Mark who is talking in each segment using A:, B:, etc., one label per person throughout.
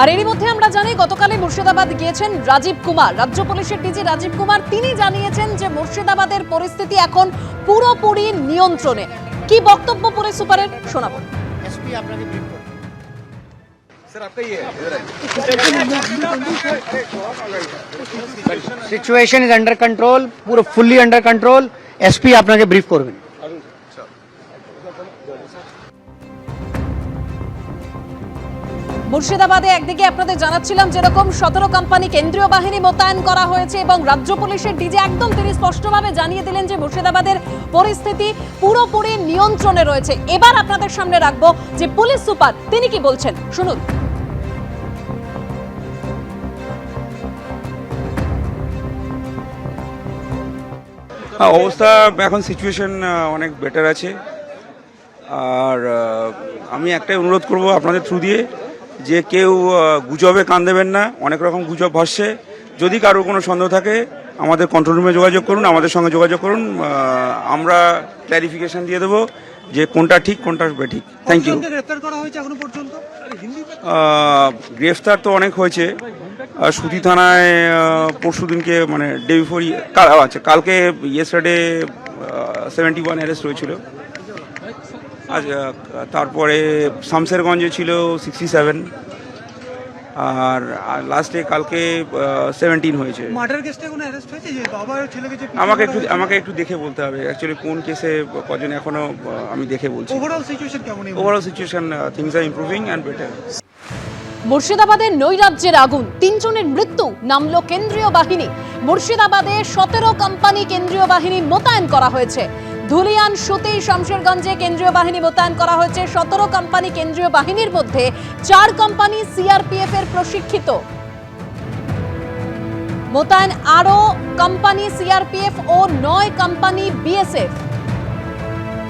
A: আর এরই মধ্যে আমরা জানি গতকালে মুর্শিদাবাদ গিয়েছেন রাজীব কুমার। রাজ্য পুলিশের ডিজি রাজীব কুমার তিনি জানিয়েছেন যে মুর্শিদাবাদের পরিস্থিতি এখন পুরোপুরি নিয়ন্ত্রণে। কি বক্তব্য পুলিশ সুপারের? শোনাব।
B: সিচুয়েশন ইজ আন্ডার কন্ট্রোল পুরো ফুললি আন্ডার কন্ট্রোল এসপি আপনাকে ব্রিফ করবেন।
A: মুর্শিদাবাদে একদিকে আপনাদের জানাচ্ছিলাম যেরকম সতেরো কোম্পানি কেন্দ্রীয় বাহিনী মোতায়েন করা হয়েছে এবং রাজ্য পুলিশের ডিজে একদম তিনি স্পষ্টভাবে জানিয়ে দিলেন যে মুর্শিদাবাদের পরিস্থিতি পুরোপুরি নিয়ন্ত্রণে রয়েছে। এবার আপনাদের সামনে রাখব যে পুলিশ সুপার, তিনি কি বলছেন? শুনুন।
C: অবস্থা এখন সিচুয়েশন অনেক বেটার আছে। আর আমি একটাই অনুরোধ করব আপনাদের থ্রু দিয়ে যে কেউ গুজবে কান দেবেন না অনেক রকম গুজব ভাসছে। যদি কারোর কোনো সন্দেহ থাকে আমাদের কন্ট্রোল রুমে যোগাযোগ করুন আমাদের সঙ্গে যোগাযোগ করুন আমরা ক্ল্যারিফিকেশন দিয়ে দেবো যে কোনটা ঠিক কোনটা বেঠিক। থ্যাংক ইউ
D: গ্রেফতার করা
C: তো অনেক হয়েছে। সুতি থানায় পরশু দিনকে মানে ডে বিফোর আচ্ছা কালকে ইয়েস্টারডে সেভেন্টি ওয়ান অ্যারেস্ট হয়েছিল। তারপরে শামসেরগঞ্জে ছিল সিক্সটি সেভেন আর লাস্টে কালকে সেভেন্টিন হয়েছে। আমাকে একটু আমাকে একটু দেখে বলতে হবে। অ্যাকচুয়ালি কোন কেসে কজন এখনও আমি দেখে বলছি।
D: ওভারঅল সিচুয়েশন কেমন
C: overall situation things are improving and better
A: মুর্শিদাবাদের নৈরাজ্যের আগুন। তিনজনের মৃত্যু নামলো কেন্দ্রীয় বাহিনী। মুর্শিদাবাদে সতেরো কোম্পানি কেন্দ্রীয় বাহিনী মোতায়েন করা হয়েছে। ধুলিয়ান সুতি শমশেরগঞ্জে কেন্দ্রীয় বাহিনী মোতায়েন করা হয়েছে। সতেরো কোম্পানি কেন্দ্রীয় বাহিনীর মধ্যে চার কোম্পানি সিআরপিএফ এর প্রশিক্ষিত। মোতায়েন আরও কোম্পানি সিআরপিএফ ও নয় কোম্পানি বিএসএফ।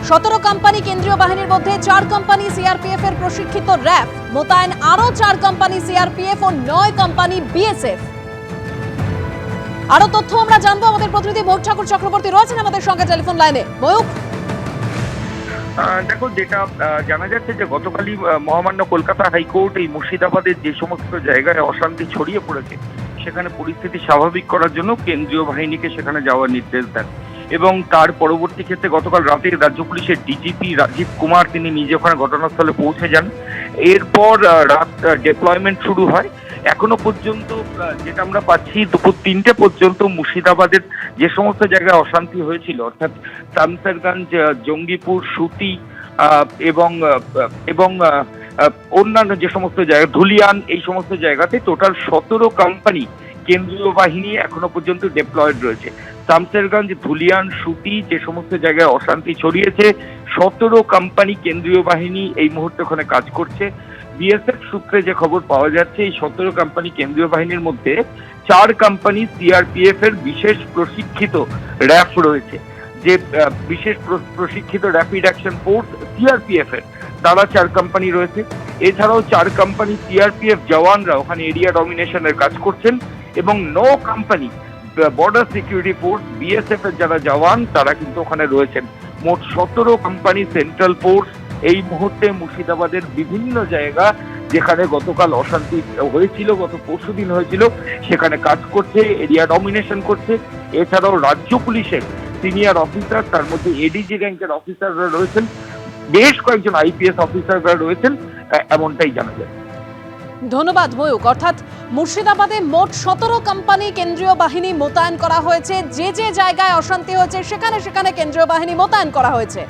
A: সতেরো কোম্পানি কেন্দ্রীয় বাহিনীর মধ্যে চার কোম্পানি সিআরপিএফ এর প্রশিক্ষিত র্যাফ মোতায়েন আরও চার কোম্পানি সিআরপিএফ ও নয় কোম্পানি বিএসএফ। আরও তথ্য আমরা জানব। আমাদের প্রতিনিধি ময়ূক ঠাকুর চক্রবর্তী রয়েছেন আমাদের সঙ্গে টেলিফোন লাইনে। ময়ূক
E: দেখো, যেটা জানা যাচ্ছে যে গতকালই মহামান্য কলকাতা হাইকোর্ট এই মুর্শিদাবাদের যে সমস্ত জায়গায় অশান্তি ছড়িয়ে পড়েছে, সেখানে পরিস্থিতি স্বাভাবিক করার জন্য কেন্দ্রীয় বাহিনীকে সেখানে যাওয়ার নির্দেশ দেন। এবং তার পরবর্তী ক্ষেত্রে গতকাল রাতে রাজ্য পুলিশের ডিজিপি রাজীব কুমার তিনি নিজে ওখানে ঘটনাস্থলে পৌঁছে যান। এরপর রাত ডেপ্লয়মেন্ট শুরু হয়। এখনও পর্যন্ত যেটা আমরা পাচ্ছি দুপুর তিনটে পর্যন্ত মুর্শিদাবাদের যে সমস্ত জায়গায় অশান্তি হয়েছিল, অর্থাৎ শামসেরগঞ্জ জঙ্গিপুর, সুতি এবং এবং অন্যান্য যে সমস্ত জায়গা, ধুলিয়ান, এই সমস্ত জায়গাতে টোটাল সতেরো কোম্পানি কেন্দ্রীয় বাহিনী এখনও পর্যন্ত ডেপ্লয়েড রয়েছে। শামসেরগঞ্জ ধুলিয়ান, সুতি যে সমস্ত জায়গায় অশান্তি ছড়িয়েছে, সতেরো কোম্পানি কেন্দ্রীয় বাহিনী এই মুহূর্তে ওখানে কাজ করছে। বিএসএফ সূত্রে যে খবর পাওয়া যাচ্ছে, এই সতেরো কোম্পানি কেন্দ্রীয় বাহিনীর মধ্যে চার কোম্পানি সিআরপিএফ এর বিশেষ প্রশিক্ষিত র্যাফ রয়েছে। যে বিশেষ প্র- প্রশিক্ষিত র্যাপিড অ্যাকশন ফোর্স সিআরপিএফ এর, তারা চার কোম্পানি রয়েছে। এছাড়াও চার কোম্পানি সিআরপিএফ জওয়ানরা ওখানে এরিয়া ডমিনেশনের কাজ করছেন এবং no company border security force BSF এর যারা জওয়ান, তারা কিন্তু ওখানে রয়েছেন। মোট সতেরো কোম্পানি সেন্ট্রাল ফোর্স এই মুহূর্তে মুর্শিদাবাদের বিভিন্ন জায়গা যেখানে গতকাল অশান্তি হয়েছিল, গত পরশু দিন হয়েছিল, সেখানে কাজ করছে, এরিয়া ডমিনেশন করছে। এছাড়াও রাজ্য পুলিশের সিনিয়র অফিসার তার মধ্যে এডিজি র্যাঙ্কের অফিসাররা রয়েছেন, বেশ কয়েকজন আইপিএস অফিসাররা রয়েছেন এমনটাই জানা যায়।
A: ধন্যবাদ ময়ূক অর্থাৎ মুর্শিদাবাদে মোট সতেরো কোম্পানি কেন্দ্রীয় বাহিনী মোতায়েন করা হয়েছে। যে যে জায়গায় অশান্তি হয়েছে, সেখানে সেখানে কেন্দ্রীয় বাহিনী মোতায়েন করা হয়েছে।